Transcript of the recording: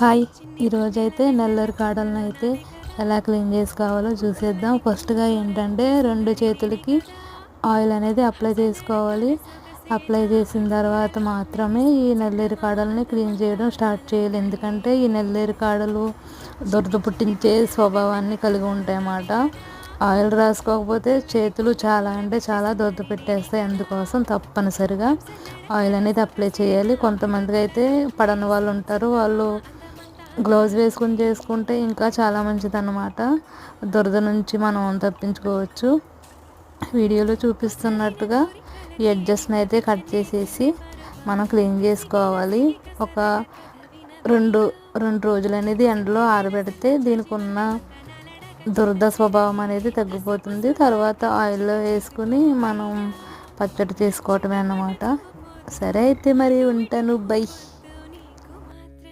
Hi. ఈరోజైతే నెల్లూరు కాడలను అయితే ఎలా క్లీన్ చేసుకోవాలో చూసేద్దాం. ఫస్ట్గా ఏంటంటే రెండు చేతులకి ఆయిల్ అనేది అప్లై చేసుకోవాలి. అప్లై చేసిన తర్వాత మాత్రమే ఈ నెల్లేరు కాడల్ని క్లీన్ చేయడం స్టార్ట్ చేయాలి. ఎందుకంటే ఈ నెల్లేరు కాడలు దురద పుట్టించే స్వభావాన్ని కలిగి ఉంటాయి అన్నమాట ఆయిల్ రాసుకోకపోతే చేతులు చాలా అంటే చాలా దురద పెట్టేస్తాయి. అందుకోసం తప్పనిసరిగా ఆయిల్ అనేది అప్లై చేయాలి. కొంతమందికి అయితే పడని వాళ్ళు ఉంటారు. వాళ్ళు గ్లౌజ్ వేసుకొని చేసుకుంటే ఇంకా చాలా మంచిది అన్నమాట దురద నుంచి మనం తప్పించుకోవచ్చు. వీడియోలో చూపిస్తున్నట్టుగా ఈ ఎడ్జస్ట్ని అయితే కట్ చేసేసి మనం క్లీన్ చేసుకోవాలి. ఒక రెండు రెండు రోజులు అనేది ఎండలో ఆరబెడితే దీనికి ఉన్న దురద స్వభావం అనేది తగ్గిపోతుంది. తర్వాత ఆయిల్లో వేసుకుని మనం పచ్చడి చేసుకోవటమే అన్నమాట. సరే అయితే మరి ఉంటాను. బై